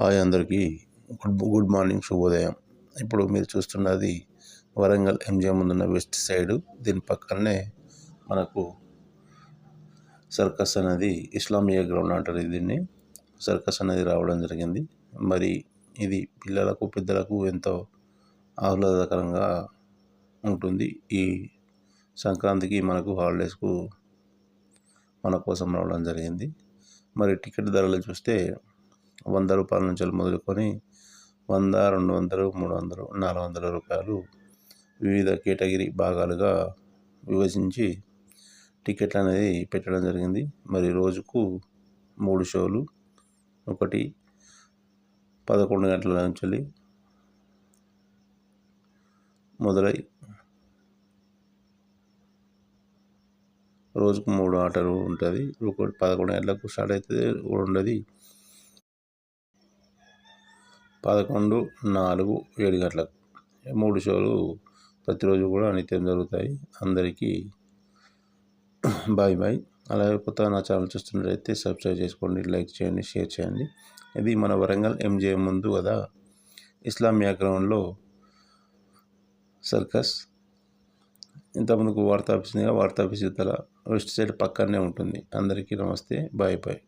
Hi అందరికీ. Good good morning శుభోదయం. ఇప్పుడు మీరు చూస్తున్నది వరంగల్ ఎంజిఎం ముందున్న వెస్ట్ సైడ్. దీని పక్కనే మనకు సర్కస్ అనేది ఇస్లామియా గ్రౌండ్ అంటారు దీన్ని. సర్కస్ అనేది రావడం జరిగింది. మరి ఇది పిల్లలకు పెద్దలకు ఎంతో ఆహ్లాదకరంగా ఉంటుంది. ఈ సంక్రాంతికి మనకు హాలిడేస్కు మన కోసం రావడం జరిగింది. మరి టికెట్ ధరలు చూస్తే వంద రూపాయల నుంచి మొదలుకొని వంద రెండు వందలు మూడు వందలు నాలుగు వందల రూపాయలు వివిధ కేటగిరీ భాగాలుగా విభజించి టికెట్లు అనేది పెట్టడం జరిగింది. మరి రోజుకు మూడు షోలు ఒకటి పదకొండు గంటల నుంచి మొదలై రోజుకు మూడు ఆటలు ఉంటుంది. ఒకటి పదకొండు గంటలకు స్టార్ట్ అవుతుంది ఉండదు. పదకొండు నాలుగు ఏడు గంటలకు. మూడు షోలు ప్రతిరోజు కూడా నిత్యం జరుగుతాయి. అందరికీ బాయ్ బాయ్. అలాగే కొత్త నా ఛానల్ చూస్తున్నట్లయితే సబ్స్క్రైబ్ చేసుకోండి లైక్ చేయండి షేర్ చేయండి. ఇది మన వరంగల్ ఎంజేఎం ముందు కదా ఇస్లామియా గ్రౌండ్లో సర్కస్. ఇంతకుముందుకు వార్తా ఆఫీస్ వార్తా ఆఫీస్ ఇతర వెస్ట్ సైడ్ పక్కనే ఉంటుంది. అందరికీ నమస్తే బాయ్ బాయ్.